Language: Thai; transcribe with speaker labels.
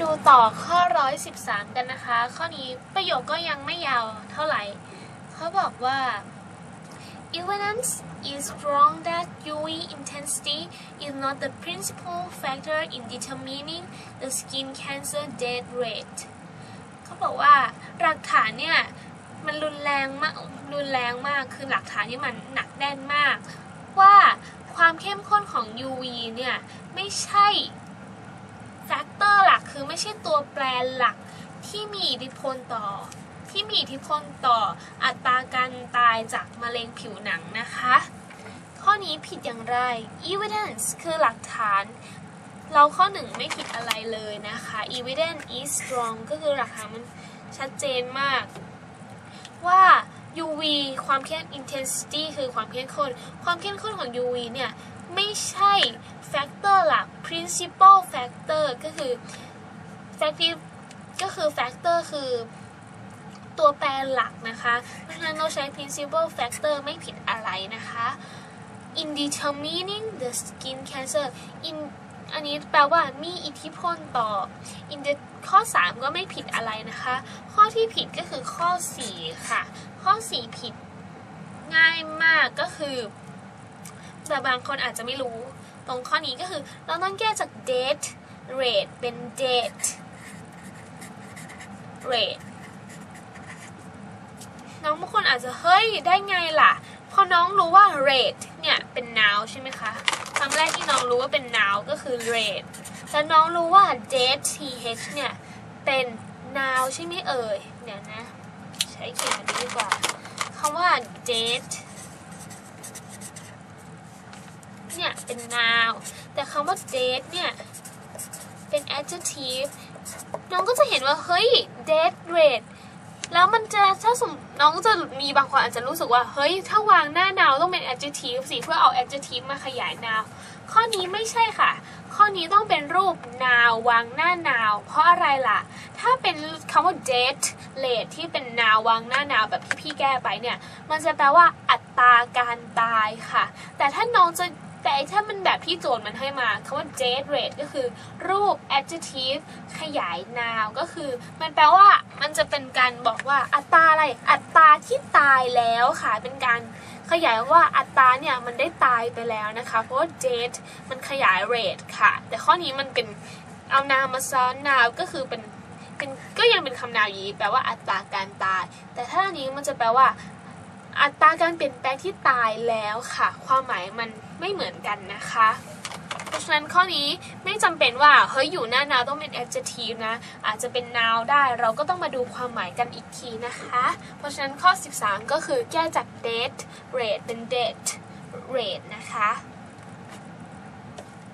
Speaker 1: ดูต่อข้อ 113 กันนะคะ ข้อนี้ประโยคก็ยังไม่ยาวเท่าไหร่ เขาบอกว่า evidence is strong that UV intensity is not the principal factor in determining the skin cancer death rate เขาบอกว่าหลักฐานเนี่ย มันรุนแรงมากรุนแรงมากคือหลักฐานที่มันหนักแน่นมาก ว่าความเข้มข้นของ UV เนี่ย ไม่ใช่ แฟกเตอร์หลัก คือไม่ใช่ตัวแปรหลักที่มีอิทธิพลต่อ ที่มีอิทธิพลต่ออัตราการตายจากมะเร็งผิวหนังนะคะ ข้อนี้ผิดอย่างไร evidence คือหลักฐาน เราข้อหนึ่งไม่ผิดอะไรเลยนะคะ evidence is strong ก็คือหลักฐานมันชัดเจนมาก ว่า UV ความเข้ม intensity คือความเข้มข้น ความเข้มข้นของ UV เนี่ย ไม่ใช่ factor หลัก principal factor ก็คือ factor ก็คือ factor คือตัวแปรหลักนะคะ เพราะฉะนั้นเราใช้ principal factor ไม่ผิดอะไรนะคะ in determining the skin cancer in อันนี้แปลว่ามีอิทธิพลต่อ in the ข้อ 3 ก็ไม่ผิดอะไรนะคะ ข้อที่ผิดก็คือข้อ 4 ค่ะ ข้อ 4 ผิดง่ายมากก็คือแต่บางคนอาจจะไม่รู้ ตรงข้อนี้ก็คือเราต้องแก้จาก date rate เป็น date rate น้องบางคนอาจจะเฮ้ยได้ไงล่ะ พอน้องรู้ว่า rate เนี่ยเป็น noun ใช่ไหมคะครั้งแรกที่น้องรู้ว่าเป็น noun ก็คือ rate แล้วน้องรู้ว่า date th เนี่ยเป็น noun ใช่ไหมเอ่ยเดี๋ยวนะ ใช้เขียนแบบนี้ดีกว่าคำว่า date เนี่ยเป็น noun แต่คำว่า date เนี่ยเป็น adjective น้องก็จะเห็นว่าเฮ้ย date rate แล้วมันจะถ้าสมน้องจะมีบางคนอาจจะรู้สึกว่า เฮ้ย ถ้าวางหน้า noun ต้องเป็น adjective สิเพื่อเอา adjective มาขยาย noun ข้อนี้ไม่ใช่ค่ะ ข้อนี้ต้องเป็นรูป noun วางหน้า noun เพราะอะไรล่ะ ถ้าเป็นคำว่า date rate ที่เป็น noun วางหน้า noun แบบที่พี่แก้ไปเนี่ย มันจะแปลว่าอัตราการตายค่ะ แต่ถ้าน้องจะ แต่ถ้ามันแบบที่โจทย์มันให้มาคำว่า date rate ก็คือ รูป adjective ขยาย noun ก็คือ มันแปลว่ามันจะเป็นการบอกว่าอัตราอะไร อัตราที่ตายแล้วค่ะ เป็นการขยายว่าอัตราเนี่ยมันได้ตายไปแล้วนะคะ เพราะว่า date มันขยาย rate ค่ะ แต่ข้อนี้มันเป็นเอานามมาซ้อน noun ก็คือเป็นก็ยังเป็นคำนามยีแปลว่าอัตราการตาย แต่ถ้าอันนี้มันจะแปลว่า อัตราการเปลี่ยนแปลงที่ตายแล้วค่ะ ความหมายมันไม่เหมือนกันนะคะ เพราะฉะนั้นข้อนี้ไม่จำเป็นว่าเฮ้ยอยู่หน้า noun ต้องเป็น adjective นะ อาจจะเป็น noun ได้เราก็ต้องมาดูความหมายกันอีกทีนะคะ เพราะฉะนั้นข้อ 13 ก็คือแก้จาก date rate เป็น date rate นะคะ